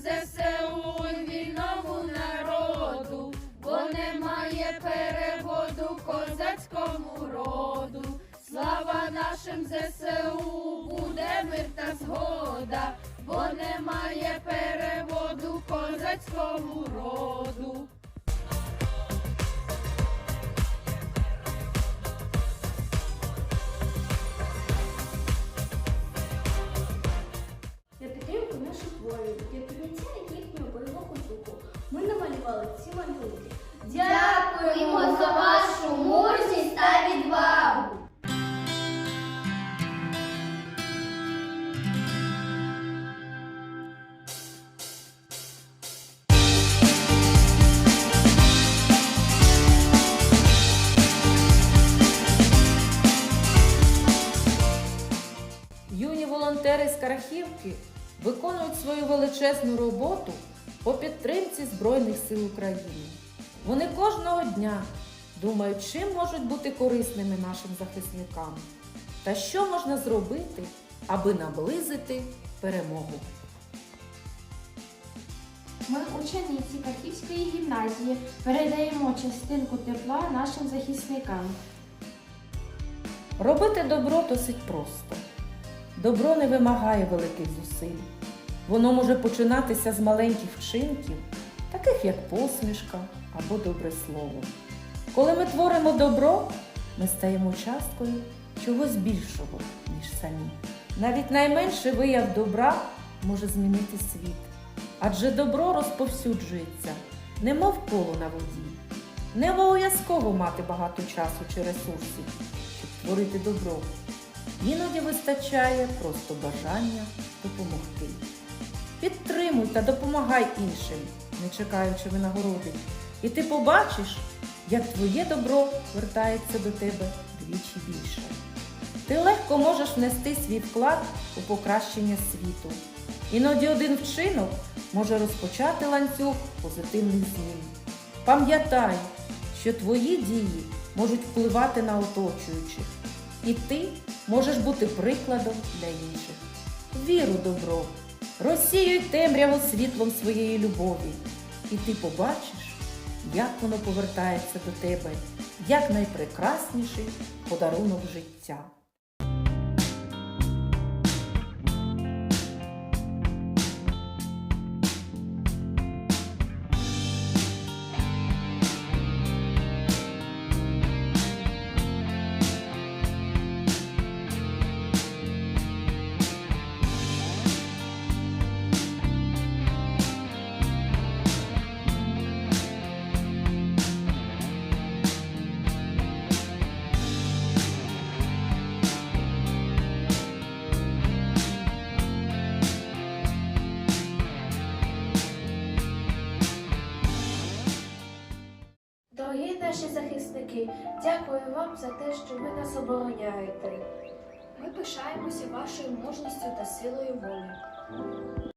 ЗСУ і вільному народу, бо немає переводу козацькому роду. Слава нашим ЗСУ, буде мир та згода, бо немає переводу козацькому роду. Ми ці малюнки. Дякуємо за вашу мужність та відвагу. Юні волонтери з Карахівки виконують свою величезну роботу по підтримці Збройних сил України. Вони кожного дня думають, чим можуть бути корисними нашим захисникам та що можна зробити, аби наблизити перемогу. Ми, учениці Кахівської гімназії, передаємо частинку тепла нашим захисникам. Робити добро досить просто. Добро не вимагає великих зусиль. Воно може починатися з маленьких вчинків, таких як посмішка або добре слово. Коли ми творимо добро, ми стаємо часткою чогось більшого, ніж самі. Навіть найменший вияв добра може змінити світ, адже добро розповсюджується, немов коло на воді. Не обов'язково мати багато часу чи ресурсів, щоб творити добро. Іноді вистачає просто бажання допомогти. Підтримуй та допомагай іншим, не чекаючи винагороди. І ти побачиш, як твоє добро вертається до тебе двічі більше. Ти легко можеш внести свій вклад у покращення світу. Іноді один вчинок може розпочати ланцюг позитивних змін. Пам'ятай, що твої дії можуть впливати на оточуючих, і ти можеш бути прикладом для інших. Вір у добро, розсіюй темряву світлом своєї любові, і ти побачиш, як воно повертається до тебе, як найпрекрасніший подарунок життя. Наші захисники, дякую вам за те, що ви нас обороняєте. Ми пишаємося вашою мужністю та силою волі.